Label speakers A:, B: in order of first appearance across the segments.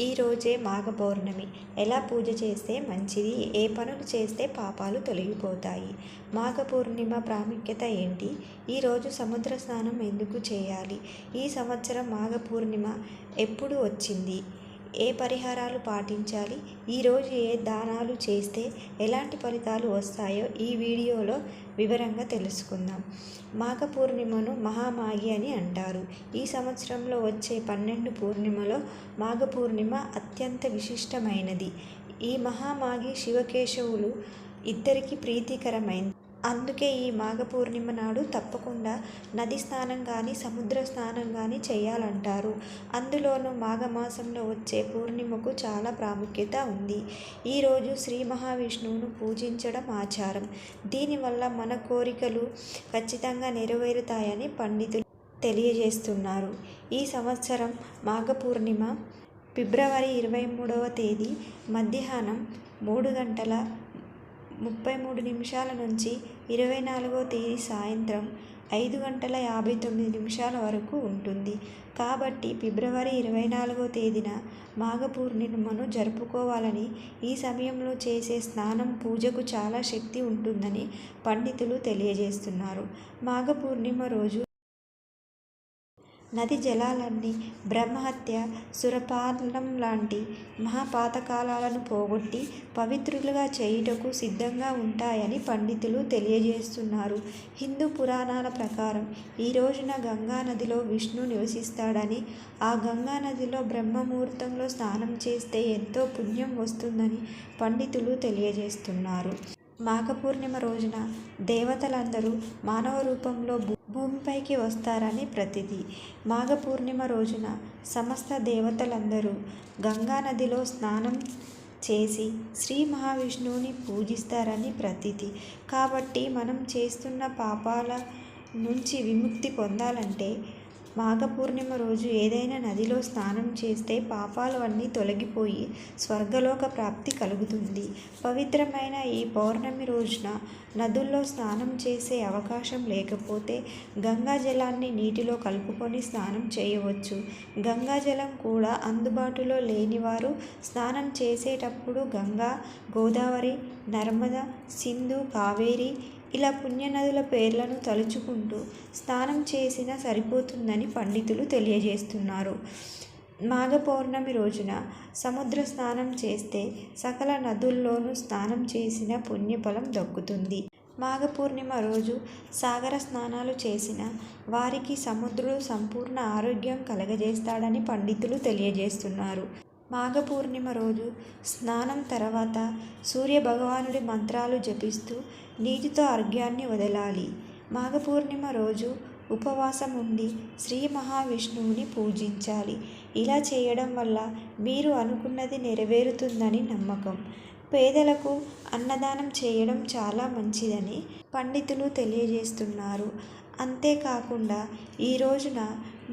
A: ఈరోజే మాఘ పౌర్ణమి ఎలా పూజ చేస్తే మంచిది? ఏ పనులు చేస్తే పాపాలు తొలగిపోతాయి? మాఘ పూర్ణిమ ప్రాముఖ్యత ఏంటి? ఈరోజు సముద్ర స్నానం ఎందుకు చేయాలి? ఈ సంవత్సరం మాఘ పూర్ణిమ ఎప్పుడు వచ్చింది? ఏ పరిహారాలు పాటించాలి? ఈరోజు ఏ దానాలు చేస్తే ఎలాంటి ఫలితాలు వస్తాయో ఈ వీడియోలో వివరంగా తెలుసుకుందాం. మాఘ పూర్ణిమను మహామాఘి అని అంటారు. ఈ సంవత్సరంలో వచ్చే పన్నెండు పూర్ణిమలో మాఘ పూర్ణిమ అత్యంత విశిష్టమైనది. ఈ మహామాఘి శివకేశవులు ఇద్దరికి ప్రీతికరమైంది. అందుకే ఈ మాఘ పూర్ణిమ నాడు తప్పకుండా నది స్నానం కానీ సముద్ర స్నానం కానీ చేయాలంటారు. అందులోనూ మాఘమాసంలో వచ్చే పూర్ణిమకు చాలా ప్రాముఖ్యత ఉంది. ఈరోజు శ్రీ మహావిష్ణువును పూజించడం ఆచారం. దీనివల్ల మన కోరికలు ఖచ్చితంగా నెరవేరుతాయని పండితులు తెలియజేస్తున్నారు. ఈ సంవత్సరం మాఘ పూర్ణిమ ఫిబ్రవరి ఇరవై మూడవ తేదీ మధ్యాహ్నం మూడు గంటల ముప్పై మూడు నిమిషాల నుంచి ఇరవై నాలుగో తేదీ సాయంత్రం ఐదు గంటల యాభై తొమ్మిది నిమిషాల వరకు ఉంటుంది. కాబట్టి ఫిబ్రవరి ఇరవై నాలుగో తేదీన మాఘ పూర్ణిమను జరుపుకోవాలని ఈ సమయంలో చేసే స్నానం పూజకు చాలా శక్తి ఉంటుందని పండితులు తెలియజేస్తున్నారు. మాఘ పూర్ణిమ రోజు నది జలాలన్నీ బ్రహ్మహత్య సురపానం లాంటి మహాపాతకాలను పోగొట్టి పవిత్రులుగా చేయుటకు సిద్ధంగా ఉంటాయని పండితులు తెలియజేస్తున్నారు. హిందూ పురాణాల ప్రకారం ఈ రోజున గంగా నదిలో విష్ణు నివసిస్తాడని ఆ గంగా నదిలో బ్రహ్మముహూర్తంలో స్నానం చేస్తే ఎంతో పుణ్యం వస్తుందని పండితులు తెలియజేస్తున్నారు. మాఘ పూర్ణిమ రోజున దేవతలందరూ మానవ రూపంలో భూ భూమిపైకి వస్తారని ప్రతీతి మాఘ పూర్ణిమ రోజున సమస్త దేవతలందరూ గంగా నదిలో స్నానం చేసి శ్రీ మహావిష్ణువుని పూజిస్తారని ప్రతీతి కాబట్టి మనం చేస్తున్న పాపాల నుంచి విముక్తి పొందాలంటే మాఘ పూర్ణిమ రోజు ఏదైనా నదిలో స్నానం చేస్తే పాపాలు అన్నీ తొలగిపోయి స్వర్గలోక ప్రాప్తి కలుగుతుంది. పవిత్రమైన ఈ పౌర్ణమి రోజున నదుల్లో స్నానం చేసే అవకాశం లేకపోతే గంగా జలాన్ని నీటిలో కలుపుకొని స్నానం చేయవచ్చు. గంగా జలం కూడా అందుబాటులో లేనివారు స్నానం చేసేటప్పుడు గంగా గోదావరి నర్మద సింధు కావేరి ఇలా పుణ్యనదుల పేర్లను తలుచుకుంటూ స్నానం చేసినా సరిపోతుందని పండితులు తెలియజేస్తున్నారు. మాఘ పౌర్ణమి రోజున సముద్ర స్నానం చేస్తే సకల నదుల్లోనూ స్నానం చేసిన పుణ్యఫలం దక్కుతుంది. మాఘ పూర్ణిమ రోజు సాగర స్నానాలు చేసిన వారికి సముద్రుడు సంపూర్ణ ఆరోగ్యం కలగజేస్తాడని పండితులు తెలియజేస్తున్నారు. మాఘ పూర్ణిమ రోజు స్నానం తర్వాత సూర్య భగవానుడి మంత్రాలు జపిస్తూ నీటితో అర్ఘ్యాన్ని వదలాలి. మాఘ పూర్ణిమ రోజు ఉపవాసం ఉండి శ్రీ మహావిష్ణువుని పూజించాలి. ఇలా చేయడం వల్ల మీరు అనుకున్నది నెరవేరుతుందని నమ్మకం. పేదలకు అన్నదానం చేయడం చాలా మంచిదని పండితులు తెలియజేస్తున్నారు. అంతేకాకుండా ఈ రోజున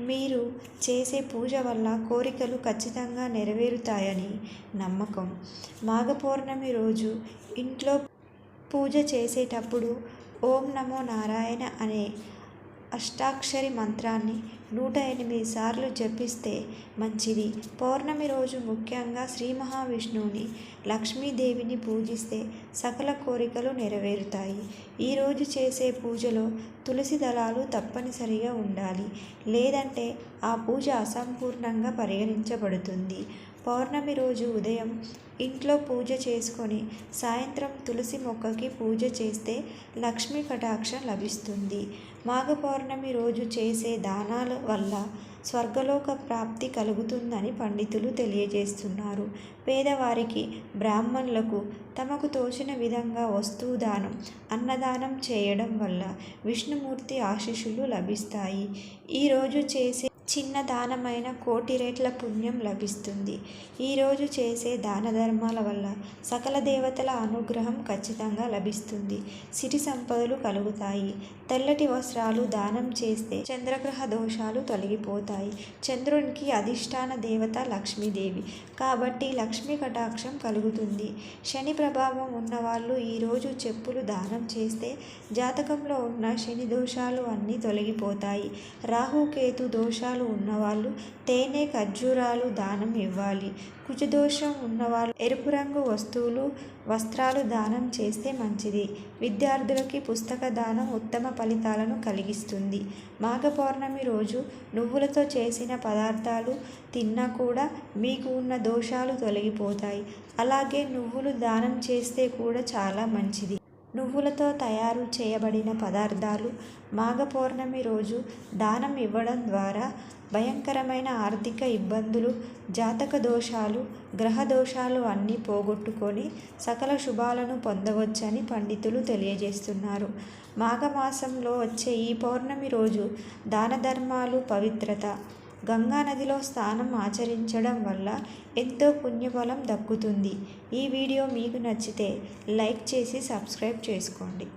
A: మీరు చేసే పూజ వల్ల కోరికలు ఖచ్చితంగా నెరవేరుతాయని నమ్మకం. మాఘ పౌర్ణమి రోజు ఇంట్లో పూజ చేసేటప్పుడు ఓం నమో నారాయణ అనే అష్టాక్షరి మంత్రాన్ని నూట ఎనిమిది సార్లు జపిస్తే మంచిది. పౌర్ణమి రోజు ముఖ్యంగా శ్రీ మహావిష్ణువుని లక్ష్మీదేవిని పూజిస్తే సకల కోరికలు నెరవేరుతాయి. ఈరోజు చేసే పూజలో తులసి దళాలు తప్పనిసరిగా ఉండాలి. లేదంటే ఆ పూజ అసంపూర్ణంగా పరిగణించబడుతుంది. పౌర్ణమి రోజు ఉదయం ఇంట్లో పూజ చేసుకొని సాయంత్రం తులసి మొక్కకి పూజ చేస్తే లక్ష్మీ కటాక్షం లభిస్తుంది. మాఘ పౌర్ణమి రోజు చేసే దానాల వల్ల స్వర్గలోక ప్రాప్తి కలుగుతుందని పండితులు తెలియజేస్తున్నారు. పేదవారికి బ్రాహ్మణులకు తమకు తోచిన విధంగా వస్తువు దానం అన్నదానం చేయడం వల్ల విష్ణుమూర్తి ఆశీస్సులు లభిస్తాయి. ఈరోజు చేసే చిన్న దానమైన కోటి రేట్ల పుణ్యం లభిస్తుంది. ఈరోజు చేసే దాన ధర్మాల వల్ల సకల దేవతల అనుగ్రహం ఖచ్చితంగా లభిస్తుంది. సిరి సంపదలు కలుగుతాయి. తెల్లటి వస్త్రాలు దానం చేస్తే చంద్రగ్రహ దోషాలు తొలగిపోతాయి. తొలగిపోతాయి చంద్రునికి అధిష్టాన దేవత లక్ష్మీదేవి. కాబట్టి లక్ష్మీ కటాక్షం కలుగుతుంది. శని ప్రభావం ఉన్నవాళ్ళు ఈరోజు చెప్పులు దానం చేస్తే జాతకంలో ఉన్న శని దోషాలు అన్నీ తొలగిపోతాయి. రాహుకేతు దోషాలు ఉన్నవాళ్ళు తేనె ఖర్జూరాలు దానం ఇవ్వాలి. కుజదోషం ఉన్నవాళ్ళు ఎరుపు రంగు వస్తువులు వస్త్రాలు దానం చేస్తే మంచిది. విద్యార్థులకి పుస్తక దానం ఉత్తమ ఫలితాలను కలిగిస్తుంది. మాఘ పౌర్ణమి రోజు నువ్వులతో చేసిన పదార్థాలు తిన్నా కూడా మీకు ఉన్న దోషాలు తొలగిపోతాయి. అలాగే నువ్వులు దానం చేస్తే కూడా చాలా మంచిది. నువ్వులతో తయారు చేయబడిన పదార్థాలు మాఘ పౌర్ణమి రోజు దానం ఇవ్వడం ద్వారా భయంకరమైన ఆర్థిక ఇబ్బందులు జాతక దోషాలు గ్రహ దోషాలు అన్నీ పోగొట్టుకొని సకల శుభాలను పొందవచ్చని పండితులు తెలియజేస్తున్నారు. మాఘమాసంలో వచ్చే ఈ పౌర్ణమి రోజు దాన ధర్మాలు పవిత్రత గంగా నదిలో స్నానం ఆచరించడం వల్ల ఎంతో పుణ్యఫలం దక్కుతుంది. ఈ వీడియో మీకు నచ్చితే లైక్ చేసి సబ్స్క్రైబ్ చేసుకోండి.